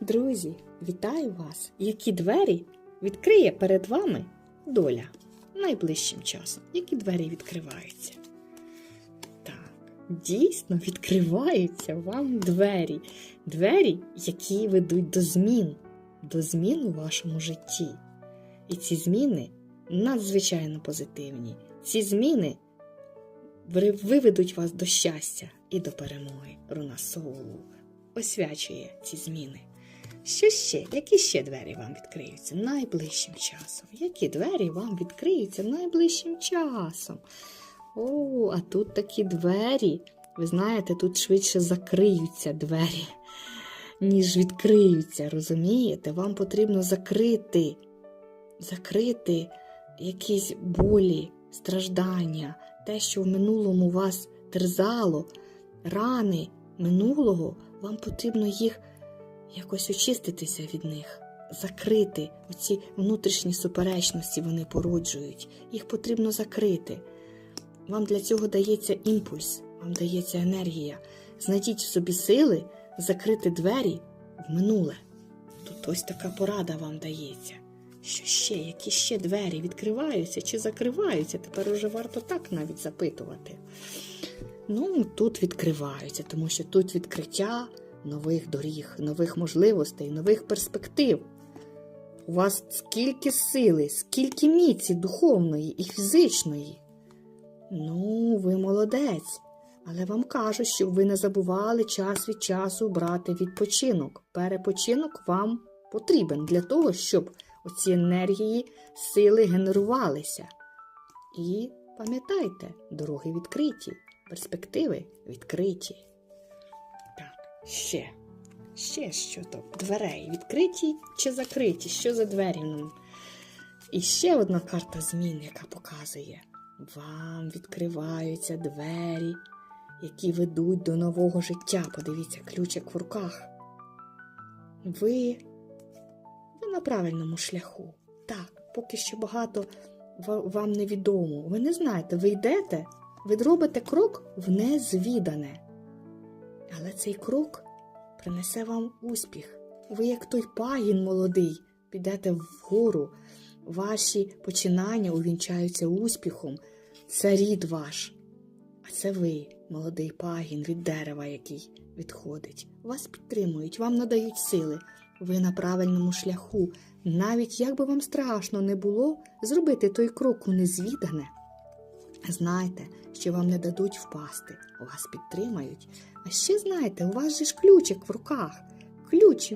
Друзі, вітаю вас! Які двері відкриє перед вами доля найближчим часом? Які двері відкриваються? Так, дійсно відкриваються вам двері. Двері, які ведуть до змін, до змін у вашому житті. І ці зміни надзвичайно позитивні. Ці зміни виведуть вас до щастя і до перемоги. Руна Соулу освячує ці зміни. Що ще? Які ще двері вам відкриються найближчим часом? Які двері вам відкриються найближчим часом? О, а тут такі двері. Ви знаєте, тут швидше закриються двері, ніж відкриються. Розумієте? Вам потрібно закрити, закрити якісь болі, страждання, те, що в минулому вас терзало, рани минулого, вам потрібно їх якось очиститися від них, закрити оці внутрішні суперечності вони породжують. Їх потрібно закрити. Вам для цього дається імпульс, вам дається енергія. Знайдіть в собі сили закрити двері в минуле. Тут ось така порада вам дається. Що ще, які ще двері відкриваються чи закриваються? Тепер уже варто так навіть запитувати. Ну, тут відкриваються, тому що тут відкриття нових доріг, нових можливостей, нових перспектив. У вас скільки сили, скільки міці духовної і фізичної. Ну, ви молодець. Але вам кажуть, щоб ви не забували час від часу брати відпочинок. Перепочинок вам потрібен для того, щоб оці енергії, сили генерувалися. І пам'ятайте, дороги відкриті, перспективи відкриті. Ще. Ще що то? Дверей відкриті чи закриті? Що за двері? Ну, І ще одна карта змін, яка показує. Вам відкриваються двері, які ведуть до нового життя. Подивіться, ключик в руках. Ви, ви на правильному шляху. Так, поки що багато вам невідомо. Ви не знаєте, ви йдете, ви робите крок в незвідане. Але цей крок принесе вам успіх. Ви, як той пагін молодий, підете вгору, ваші починання увінчаються успіхом. Це рід ваш. А це ви, молодий пагін від дерева, який відходить. Вас підтримують, вам надають сили. Ви на правильному шляху. Навіть як би вам страшно не було зробити той крок у незвідане. Знайте, що вам не дадуть впасти, вас підтримають. А ще знайте, у вас же ж ключик в руках. Ключ